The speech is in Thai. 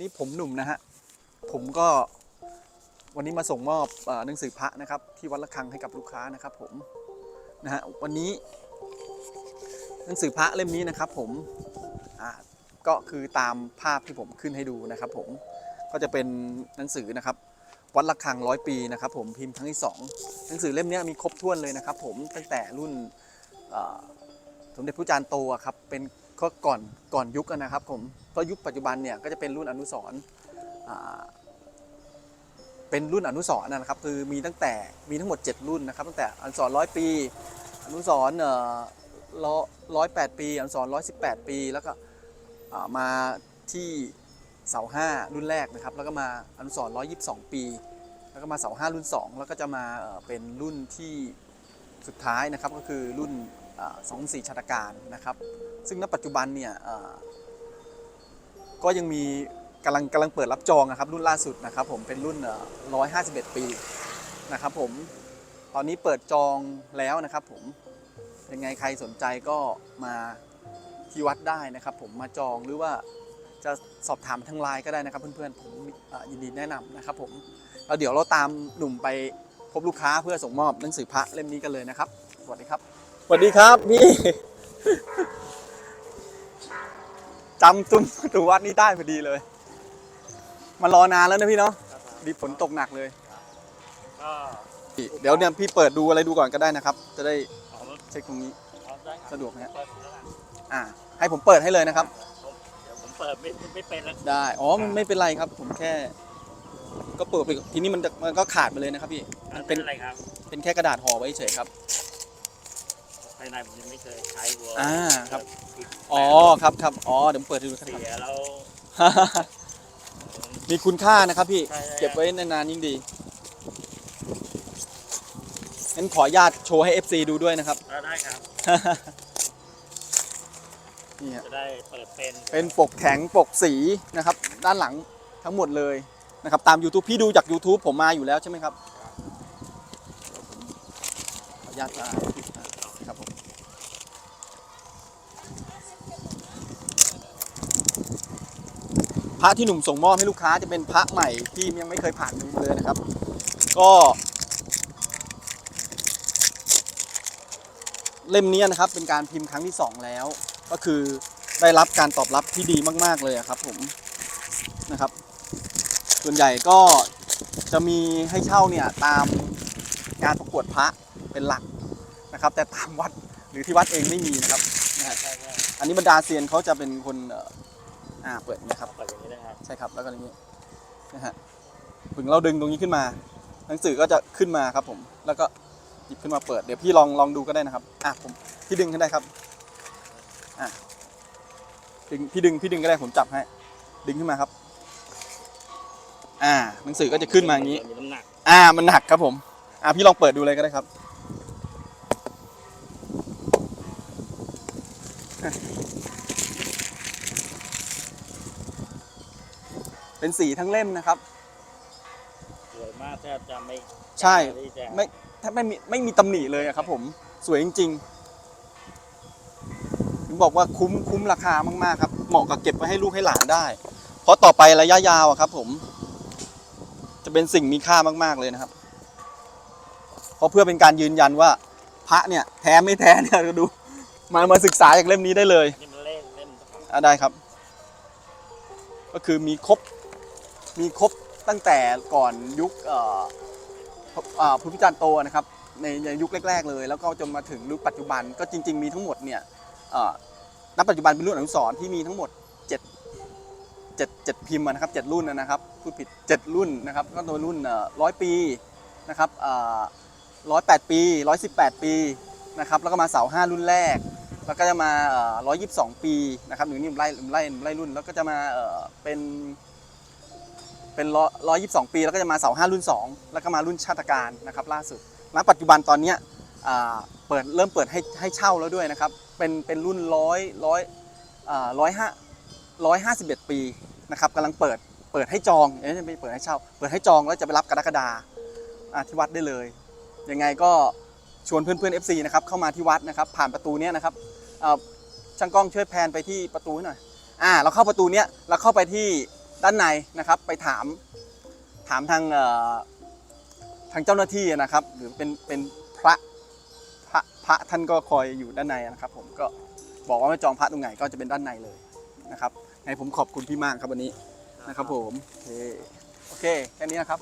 นี้ผมหนุ่มนะฮะ ผมก็วันนี้มาส่งมอบหนังสือพระนะครับ ที่วัดระฆังให้กับลูกค้านะครับ ผมนะฮะวันนี้ หนังสือพระเล่มนี้นะครับ ผมอ่าก็คือตามภาพที่ผมขึ้นให้ดูนะครับ ผมก็จะเป็นหนังสือนะครับ วัดระฆังร้อยปีนะครับ ผมพิมพ์ครั้งที่สองหนังสือเล่มนี้มีครบถ้วนเลยนะครับ ผมตั้งแต่รุ่นสมเด็จพระจารย์โตอะครับเป็นก็ก่อนก่อนยุคอะนะครับ ผม เพราะยุคปัจจุบันเนี่ยก็จะเป็นรุ่นอนุสร์เป็นรุ่นอนุสร์นะครับคือมีตั้งแต่มีทั้งหมด 7 รุ่นนะครับตั้งแต่อนุสร์ร้อยปี อนุสร์ร้อยแปดปี อนุสร์ร้อยสิบแปดปี แล้วก็มาที่เสาห้ารุ่นแรกนะครับ แล้วก็มาอนุสร์ร้อยยี่สิบสองปี แล้วก็มาเสาห้ารุ่น2แล้วก็จะมาเป็นรุ่นที่สุดท้ายนะครับก็คือรุ่นสองสี่ชาตการนะครับ ซึ่งณปัจจุบันเนี่ย ก็ยังมีกำลังกำลังเปิดรับจองนะครับรุ่นล่าสุดนะครับผมเป็นรุ่นร้อยห้าสิบเอ็ดปีนะครับผมตอนนี้เปิดจองแล้วนะครับผมยังไงใครสนใจก็มาที่วัดได้นะครับ ผมมาจองหรือว่าจะสอบถามทางไลน์ก็ได้นะครับเพื่อนๆผมยินดีแนะนำนะครับผมแล้วเดี๋ยวเราตามหนุ่มไปพบลูกค้าเพื่อส่งมอบหนังสือพระเล่มนี้กันเลยนะครับ สวัสดีครับ สวัสดีครับพี่ จำตุ้มประตูวัดนี้ได้พอดีเลย มารอนานแล้วนะพี่เนาะดีฝนตกหนักเลย ก็เดี๋ยวเนี่ยพี่เปิดดูอะไรดูก่อนก็ได้นะครับ จะได้เอารถเช็คตรงนี้ เอาได้ครับสะดวกนะฮะ เปิดผมแล้วกันอ่า ให้ผมเปิดให้เลยนะครับผมเดี๋ยวผมเปิดไม่ไม่เป็นแล้วได้ อ๋อมันไม่เป็นไรครับ ผมแค่ ก็เปิดไปทีนี้มันจะมันก็ขาดไปเลยนะครับพี่ มันเป็นอะไรครับ เป็นแค่กระดาษห่อไว้เฉยๆครับ ภายในผมยังไม่เคยใช้วัวอ่าครับผิดอ๋อครับครับอ๋อเดี๋ยวผมเปิดให้ดูครับ เสียแล้ว มีคุณค่านะครับพี่ใช่ใช่ เก็บไว้นานๆยิ่งดีงั้นขออนุญาตโชว์ให้ FC ดูด้วยนะครับเอาได้ครับ นี่ฮะจะได้เปิดเป็นเป็นปกแข็งปกสีนะครับ ด้านหลังทั้งหมดเลยนะครับ ตาม YouTube พี่ดูจาก YouTube ผมมาอยู่แล้วใช่ไหมครับขออนุญาตอ่า นครับผมพระที่หนุ่มส่งมอบให้ลูกค้าจะเป็นพระใหม่ที่ยังไม่เคยผ่านมือเลยนะครับ ก็เล่มนี้นะครับเป็นการพิมพ์ครั้งที่สองแล้ว ก็คือได้รับการตอบรับที่ดีมาก ๆ เลยครับผมนะครับ ส่วนใหญ่ก็จะมีให้เช่าเนี่ยตามงานประกวดพระเป็นหลัก นะครับ แต่ตามวัดหรือที่วัดเองไม่มีนะครับนะฮะใช่ใช่อันนี้บรรดาเซียนเขาจะเป็นคนเอ่ออ่าเปิดนะครับ เปิดอย่างนี้นะครับใช่ครับแล้วก็อย่างนี้นะฮะถึงเราดึงตรงนี้ขึ้นมา หนังสือก็จะขึ้นมาครับผมแล้วก็หยิบขึ้นมาเปิดเดี๋ยวพี่ลองลองดูก็ได้นะครับอะผมพี่ดึงขึ้นได้ครับอะดึงพี่ดึงพี่ดึงก็ได้ผมจับให้ดึงขึ้นมาครับ อ่า หนังสือก็จะขึ้นมาอย่างนี้ มีน้ำหนัก อ่ามันหนักครับผม อ่าพี่ลองเปิดดูเลยก็ได้ครับ เป็นสีทั้งเล่มนะครับ สวยมากแทบจะไม่ใช่ที่จะไม่ถ้าไม่มีไม่มีตำหนิเลยอะครับผมสวยจริงๆถึงบอกว่าคุ้มคุ้มราคามากๆครับ เหมาะกับเก็บไว้ให้ลูกให้หลานได้ เพราะต่อไประยะยาวอะครับผม จะเป็นสิ่งมีค่ามากๆเลยนะครับ เพราะเพื่อเป็นการยืนยันว่า พระเนี่ยแท้ไม่แท้เนี่ยก็ดู มามาศึกษาจากเล่มนี้ได้เลยนี่มันเล่นเล่นครับอะได้ครับ ก็คือมีครบมีครบตั้งแต่ก่อนยุคเอ่อพระอ่าพระพิจารย์โตนะครับในในยุคแรก ๆ เลย แล้วก็จนมาถึงยุคปัจจุบันก็จริง ๆ มีทั้งหมดเนี่ยเอ่อณปัจจุบันเป็นรุ่นอนุสรณ์ที่มีทั้งหมด7 7 7พิมพ์อะนะครับ7รุ่นนะครับพูดผิด7รุ่นนะครับก็โดยรุ่นร้อยปีนะครับร้อยแปดปีร้อยสิบแปดปีนะครับแล้วก็มาเสาห้ารุ่นแรก แล้วก็จะมาร้อยยี่สิบสองปีนะครับหนึ่งนี่ไล่ไล่ไล่รุ่น แล้วก็จะมาเอ่อเป็นเป็นร้อยยี่สิบสองปี แล้วก็จะมาเสาห้ารุ่นสองแล้วก็มารุ่นชาติการนะครับล่าสุด ณ ปัจจุบันตอนเนี้ยเปิดเริ่มเปิดให้ให้เช่าแล้วด้วยนะครับ เป็นเป็นรุ่นร้อยร้อยร้อยห้าร้อยห้าสิบเอ็ดปีนะครับกำลังเปิดเปิดให้จองเอ้ยไม่เปิดให้เช่า เปิดให้จองแล้วจะไปรับกรกฎาอ่าที่วัดได้เลย ยังไงก็ชวนเพื่อนๆ FC นะครับเข้ามาที่วัดนะครับผ่านประตูเนี้ยนะครับ ช่างกล้องช่วยแพนไปที่ประตูให้หน่อยอ่าเราเข้าประตูเนี้ยเราเข้าไปที่ด้านในนะครับ ไปถามถามทางเอ่อทางเจ้าหน้าที่นะครับ หรือเป็นเป็นพระพระพระท่านก็คอยอยู่ด้านในนะครับผมก็บอกว่าไม่จองพระตรงไหนก็จะเป็นด้านในเลยนะครับไงผมขอบคุณพี่มากครับวันนี้นะครับผมโอเคโอเคแค่นี้นะครับ